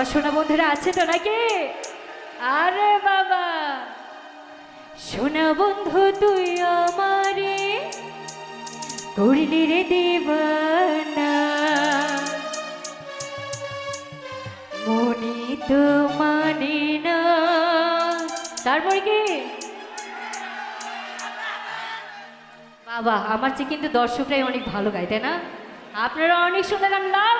আছে তো নাকি? আরে বাবা। সোনা বন্ধু, তুই আমারে করলি রে দেবানা মনে তো মানে না। তারপর কি? বাবা, আমার চেয়ে কিন্তু দর্শকরাই অনেক ভালো গায়, তাই না? আপনারা অনেক সুন্দর গান লাভ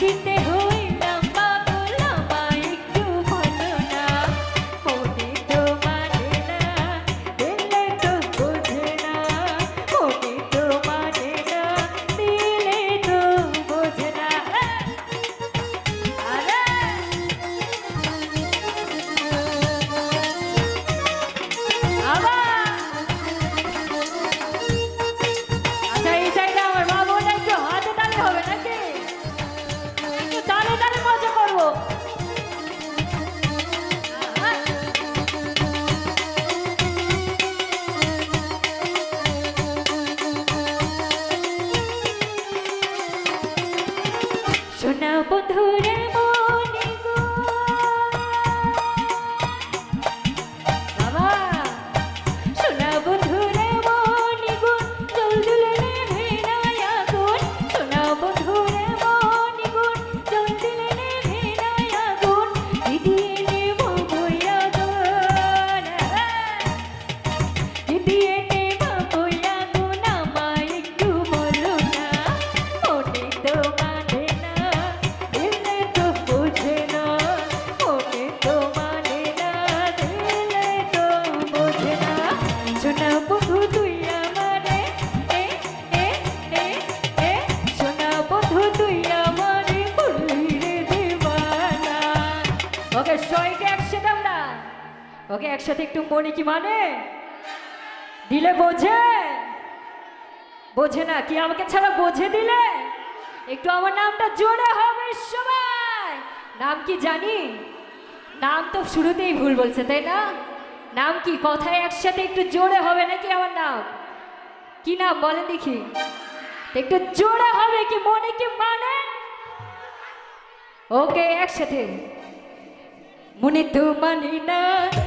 して মধুর ওকে, সবাইকে একসাথে আমরা। ওকে, একসাথে একটু মনে কি মানে? দিলে বোঝে? বোঝে না, কি আমাকে ছাড়া বোঝে দিলে? একটু আমার নামটা জোরে হবে সবাই। নাম কি জানি? নাম তো শুরুতেই ভুল বলছে, তাই না? নাম কি, কথায় একসাথে একটু জোরে হবে নাকি আমার নাম? কি নাম, বলেন দেখি। একটু জোরে হবে কি, মনে কি মানে? ওকে, একসাথে। মনে তো মানে না,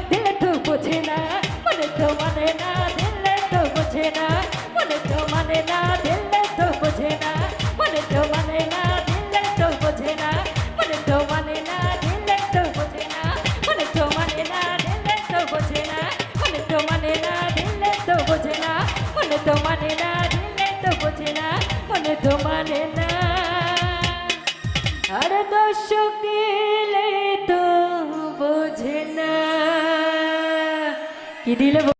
দিলে তো বোঝে না, মনে তো মানে না, দিলে তো বোঝে না, মনে তো মানে না, দিলে তো বোঝে না, মনে তো মানে না, দিলে তো বোঝে না, মনে তো মানে না, দিলে তো বোঝে না, মনে তো মানে না, দিলে তো বোঝে না, মনে তো মানে না, দিলে তো বোঝে না, মনে তো মানে না, দিলে তো বোঝে না, মনে তো মানে না। আর দর্শকের 7